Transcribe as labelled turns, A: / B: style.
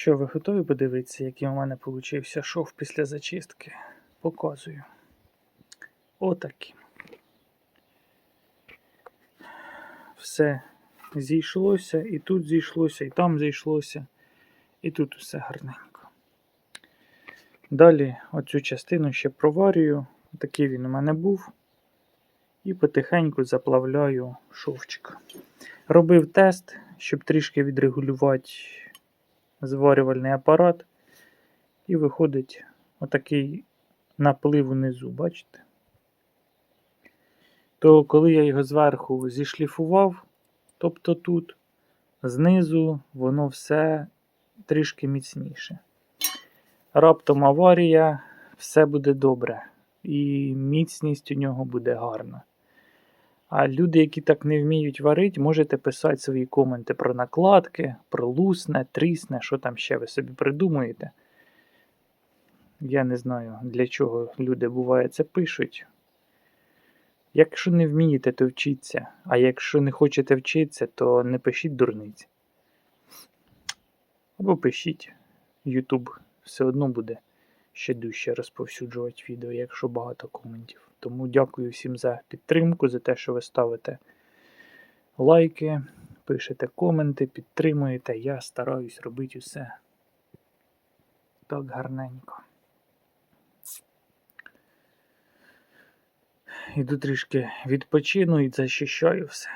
A: Що, ви готові подивитися, який у мене получився шов після зачистки? Показую. Отакий. Все зійшлося, і тут зійшлося, і там зійшлося, і тут усе гарненько. Далі оцю частину ще проварюю. Такий він у мене був. І потихеньку заплавляю шовчик. Робив тест, щоб трішки відрегулювати зварювальний апарат. І виходить отакий наплив унизу, бачите? То коли я його зверху зішліфував, тобто тут, знизу воно все трішки міцніше. Раптом аварія, все буде добре. І міцність у нього буде гарна. А люди, які так не вміють варити, можете писати свої коменти про накладки, про лусне, трісне, що там ще ви собі придумуєте. Я не знаю, для чого люди буває це пишуть. Якщо не вмієте, то вчіться. А якщо не хочете вчитися, то не пишіть дурниці. Або пишіть. YouTube все одно буде ще дужче розповсюджувати відео, якщо багато коментів. Тому дякую всім за підтримку, за те, що ви ставите лайки, пишете коменти, підтримуєте. Я стараюсь робити усе так гарненько. Іду трішки відпочину і зачищаю все.